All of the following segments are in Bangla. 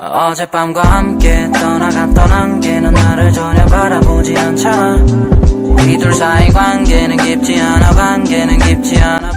어젯밤과 함께 떠나갔던 안개는 나를 전혀 바라보지 않잖아. 우리 둘 사이 관계는 깊지 않아 관계는 깊지 않아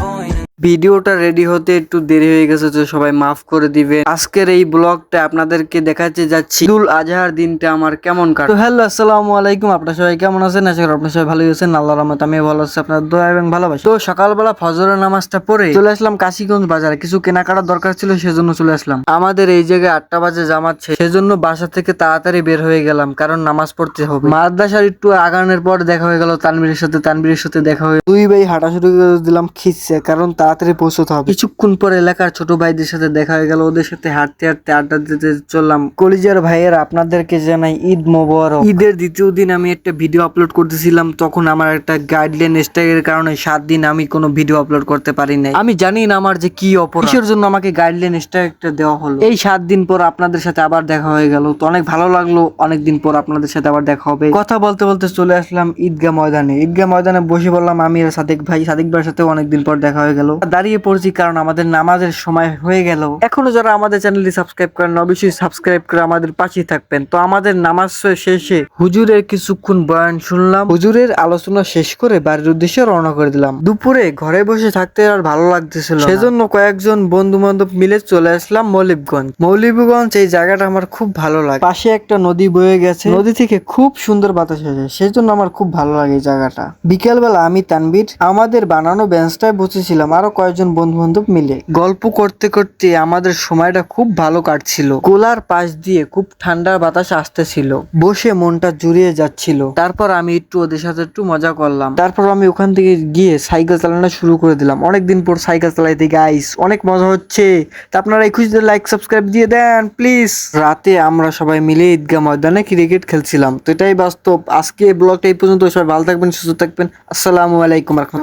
ভিডিওটা রেডি হতে একটু দেরি হয়ে গেছে তো সবাই মাফ করে দিবে আজকের এই ব্লগটা আপনাদেরকে দেখাতে যাচ্ছি। ঈদুল আজহার দিনটা আমার কেমন কাটে তো হ্যালো আসসালামু আলাইকুম। আপনারা সবাই কেমন আছেন? আশা করি আপনারা সবাই ভালোই আছেন। আল্লাহর রহমত আমি ভালো আছি। আপনার দোয়া এবং ভালোবাসি। তো সকালবেলা ফজরের নামাজটা পড়ে চলে আসলাম কাশিগঞ্জ বাজারে। কিছু কেনাকাটার দরকার ছিল সেজন্য চলে আসলাম। আমাদের এই জায়গায় আটটা বাজে জামাচ্ছে সেজন্য বাসা থেকে তাড়াতাড়ি বের হয়ে গেলাম কারণ নামাজ পড়তে হবে। মাদ্রাসার একটু আগানোর পর দেখা হয়ে গেল তানবীরের সাথে তানবীরের সাথে দেখা হয়ে দুই ভাই হাঁটা শুরু করে দিলাম খিচ্ছে কারণ তাড়াতাড়ি পৌঁছতে হবে। কিছুক্ষণ পর এলাকার ছোট ভাইদের সাথে দেখা হয়ে গেল। ওদের সাথে হাঁটতে হাঁটতে আড্ডা দিতে চললাম। কলিজার ভাইয়ের আপনাদেরকে জানাই ঈদ মোবারক। ঈদের দ্বিতীয় দিন আমি একটা ভিডিও আপলোড করতেছিলাম। তখন আমার একটা গাইডলাইন স্ট্রাইকের কারণে সাত দিন আমি কোনো ভিডিও আপলোড করতে পারি নাই। আমি জানি না আমার যে কি অপরাধ। কিসের জন্য আমাকে গাইডলাইন স্ট্রাইকটা দেওয়া হলো? এই সাত দিন পর আপনাদের সাথে আবার দেখা হয়ে গেল। তো অনেক ভালো লাগল। অনেক দিন পর আপনাদের সাথে আবার দেখা হবে। কথা বলতে বলতে চলে আসলাম ঈদগাহ ময়দানে। ঈদগাহ ময়দানে বসে বললাম আমি আর সাদিক ভাই। সাদিক ভাইয়ের সাথেও অনেকদিন পর দেখা হয়ে গেল। দাঁড়িয়ে পড়ছি কারণ আমাদের নামাজের সময় হয়ে গেল। এখনও যারা আমাদের চ্যানেলটি সাবস্ক্রাইব করেন, অবশ্যই সাবস্ক্রাইব করে আমাদের পাশেই থাকবেন। তো আমাদের নামাজ শেষে হুজুরের কিছুক্ষণ বয়ান শুনলাম। হুজুরের আলোচনা শেষ করে বাড়ির উদ্দেশ্যে রওনা করে দিলাম। দুপুরে ঘরে বসে থাকতে আর ভালো লাগতেছিল সেজন্য কয়েকজন বন্ধু বান্ধব মিলে চলে আসলাম মৌলিবগঞ্জ মৌলিবগঞ্জ এই জায়গাটা আমার খুব ভালো লাগে। পাশে একটা নদী বয়ে গেছে। নদী থেকে খুব সুন্দর বাতাস আসে। সেজন্য আমার খুব ভালো লাগে এই জায়গাটা। বিকেলবেলা আমি তানবীর আমাদের বানানো বেঞ্চটায় বসেছিলাম। আরও কয়েকজন বন্ধু বান্ধব মিলে। গল্প করতে করতে আমাদের সময়টা খুব ভালো কাটছিল। কোলার পাশ দিয়ে খুব ঠান্ডা বাতাস আসতেছিল। বসে মনটা জুড়িয়ে যাচ্ছিল। তারপর আমি একটু ওদের সাথে একটু মজা করলাম। তারপর আমি ওখান থেকে গিয়ে সাইকেল চালানো শুরু করে দিলাম। অনেকদিন পর সাইকেল চালাইতে গাইস অনেক মজা হচ্ছে। তা আপনারা এই খুশিতে লাইক সাবস্ক্রাইব দিয়ে দেন প্লিজ রাতে আমরা সবাই মিলে ঈদগাহ ময়দানে ক্রিকেট খেলছিলাম। তো এটাই বাস্তব। আজকে ব্লগটা এই পর্যন্ত। সবাই ভালো থাকবেন, সুস্থ থাকবেন। আসসালামু আলাইকুম রহমতুল্লাহ।